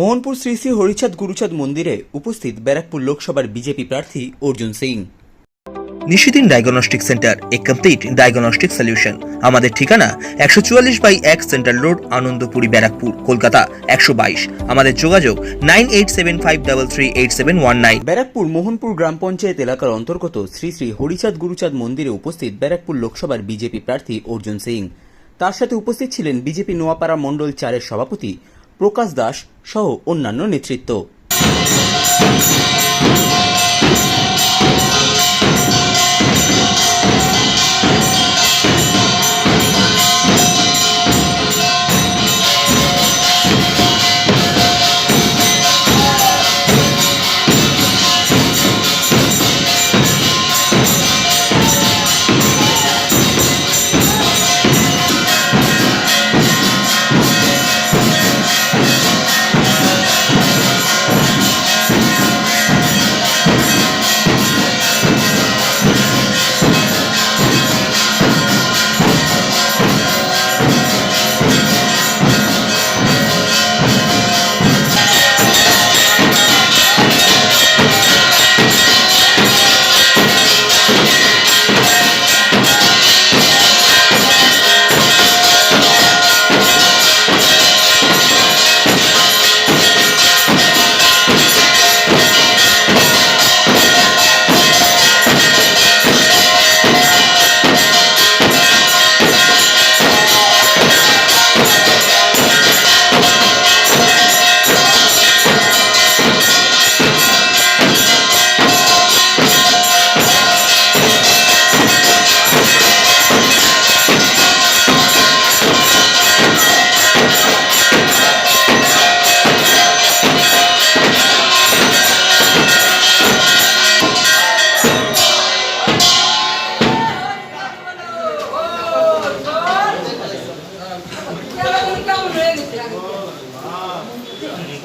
মোহনপুর শ্রী শ্রী হরিচাঁদ গুরুচাঁদ মন্দিরে উপস্থিত ব্যারাকপুর লোকসভার বিজেপি প্রার্থী অর্জুন সিং। নিশিদিন ডায়াগনস্টিক সেন্টার এ কমপ্লিট ডায়াগনস্টিক সলিউশন আমাদের ঠিকানা একশো চুয়াল্লিশ বাই এক সেন্ট্রাল রোড আনন্দপুরি ব্যারাকপুর কলকাতা একশো বাইশ। আমাদের যোগাযোগ nine eight seven five double three eight seven one nine. Barrackpore Mohanpur গ্রাম পঞ্চায়েত এলাকার অন্তর্গত শ্রী শ্রী হরিচাঁদ গুরুচাঁদ মন্দিরে উপস্থিত ব্যারাকপুর লোকসভার বিজেপি প্রার্থী অর্জুন সিং। তার সাথে উপস্থিত ছিলেন বিজেপি নোয়াপাড়া মণ্ডল চারের সভাপতি প্রকাশ দাস সহ অন্যান্য নেতৃত্ব।